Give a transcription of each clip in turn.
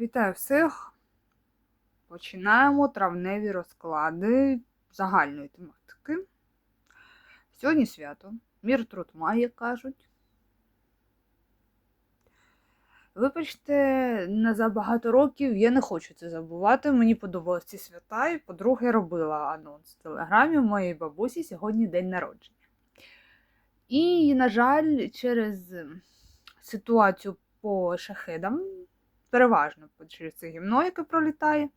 Вітаю всіх! Починаємо травневі розклади загальної тематики. Сьогодні свято. Мір труд має, кажуть. Вибачте, не за багато років я не хочу це забувати. Мені подобалися ці свята, і, по-друге, робила анонс в телеграмі моєї бабусі сьогодні день народження. І, на жаль, через ситуацію по шахедам, переважно через це гімно, яке пролітає,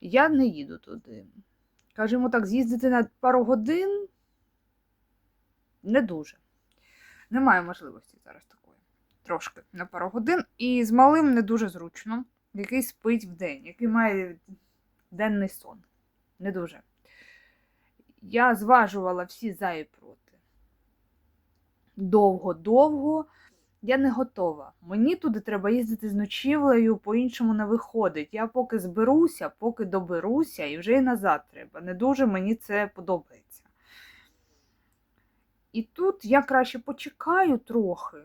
я не їду туди. Скажімо так, з'їздити на пару годин не дуже. Немає можливості зараз такої. Трошки на пару годин. І з малим не дуже зручно, який спить в день, який має денний сон. Не дуже. Я зважувала всі за і проти. Довго-довго. Я не готова. Мені туди треба їздити з ночівлею, по-іншому не виходить. Я поки зберуся, поки доберуся, і вже і назад треба. Не дуже мені це подобається. І тут я краще почекаю трохи,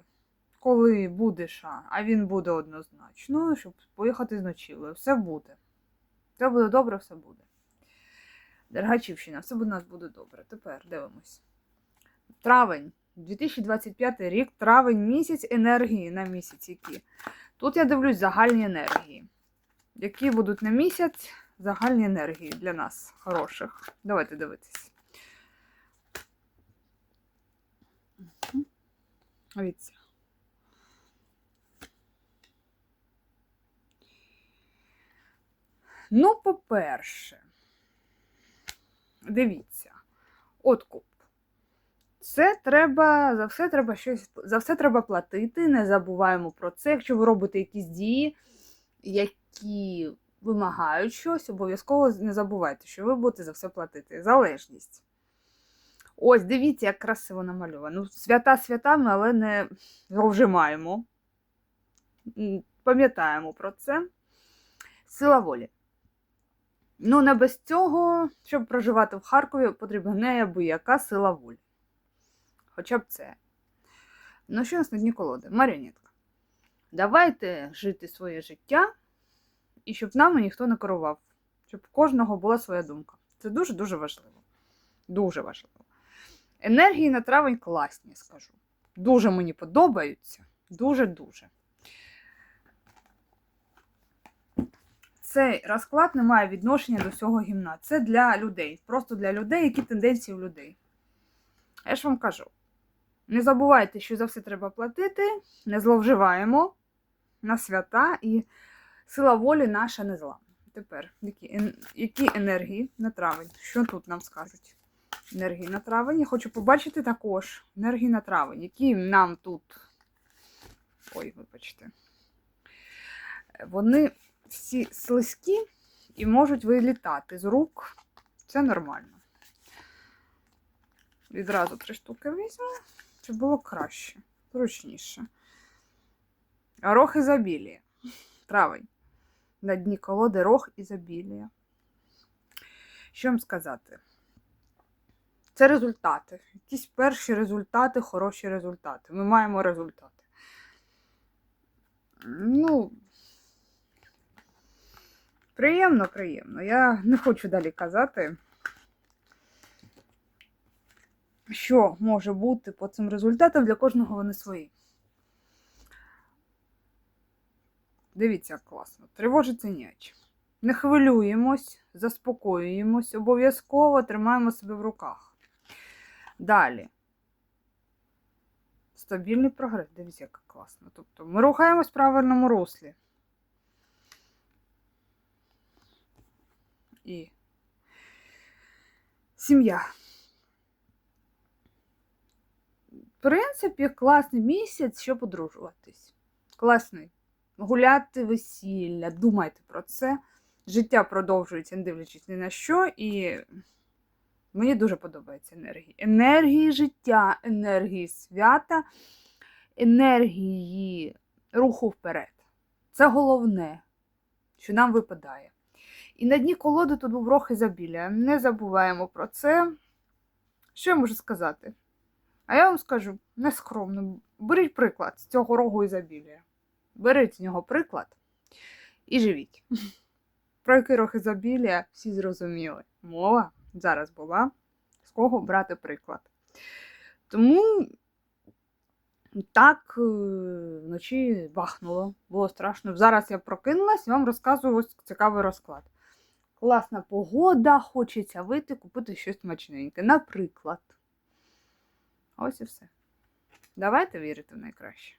коли буде ша, а він буде однозначно, щоб поїхати з ночівлею. Все буде. Все буде добре, все буде. Дергачівщина, все у нас буде добре. Тепер дивимось. Травень. 2025 рік, травень місяць енергії на місяць які. Тут я дивлюсь загальні енергії. Які будуть на місяць загальні енергії для нас хороших. Давайте дивитись. Дивіться. Ну, по-перше, дивіться, откуп. Це треба, за все треба щось, за все треба платити, не забуваємо про це. Якщо ви робите якісь дії, які вимагають щось, обов'язково не забувайте, що ви будете за все платити. Залежність. Ось, дивіться, як красиво намальовано. Ну, свята святами, але не зловжимаємо. Пам'ятаємо про це. Сила волі. Ну, не без цього, щоб проживати в Харкові, потрібна неабияка сила волі. Хоча б це. Ну, що у нас на дні колоди? Маріонетка. Давайте жити своє життя, і щоб нами ніхто не керував. Щоб у кожного була своя думка. Це дуже-дуже важливо. Дуже важливо. Енергії на травень класні, скажу. Дуже мені подобаються. Дуже-дуже. Цей розклад не має відношення до всього гімна. Це для людей. Просто для людей, які тенденції у людей. Я ж вам кажу. Не забувайте, що за все треба платити, не зловживаємо на свята і сила волі наша не зла. Тепер, які які енергії на травень? Що тут нам скажуть? Енергії на травень. Я хочу побачити також енергії на травень, які нам тут. Ой, вибачте. Вони всі слизькі і можуть вилітати з рук. Це нормально. Відразу три штуки візьму. Щоб було краще, зручніше. Рог ізобілія. Травень. На дні колоди рог ізобілія. Що вам сказати? Це результати. Якісь перші результати, хороші результати. Ми маємо результати. Ну, приємно, приємно. Я не хочу далі казати що може бути по цим результатам, для кожного вони свої. Дивіться, як класно. Тривожиться ніч. Не хвилюємось, заспокоюємось, обов'язково тримаємо себе в руках. Далі. Стабільний прогрес. Дивіться, як класно. Тобто ми рухаємось в правильному руслі. І сім'я. В принципі, класний місяць, щоб одружуватись. Класний. Гуляти весілля, думайте про це. Життя продовжується, не дивлячись ні на що, і мені дуже подобається енергії. Енергії життя, енергії свята, енергії руху вперед. Це головне, що нам випадає. І на дні колоди тут був рог ізобілія. Не забуваємо про це. Що я можу сказати? А я вам скажу нескромно, беріть приклад з цього рогу ізобілія. Беріть з нього приклад. І живіть. Про який рог ізобілія всі зрозуміли. Мова зараз була, з кого брати приклад. Тому так е, вночі бахнуло, було страшно. Зараз я прокинулась і вам розказую ось цікавий розклад. Класна погода, хочеться вийти, купити щось смачненьке. Наприклад. Ось і все. Давайте вірити в найкраще.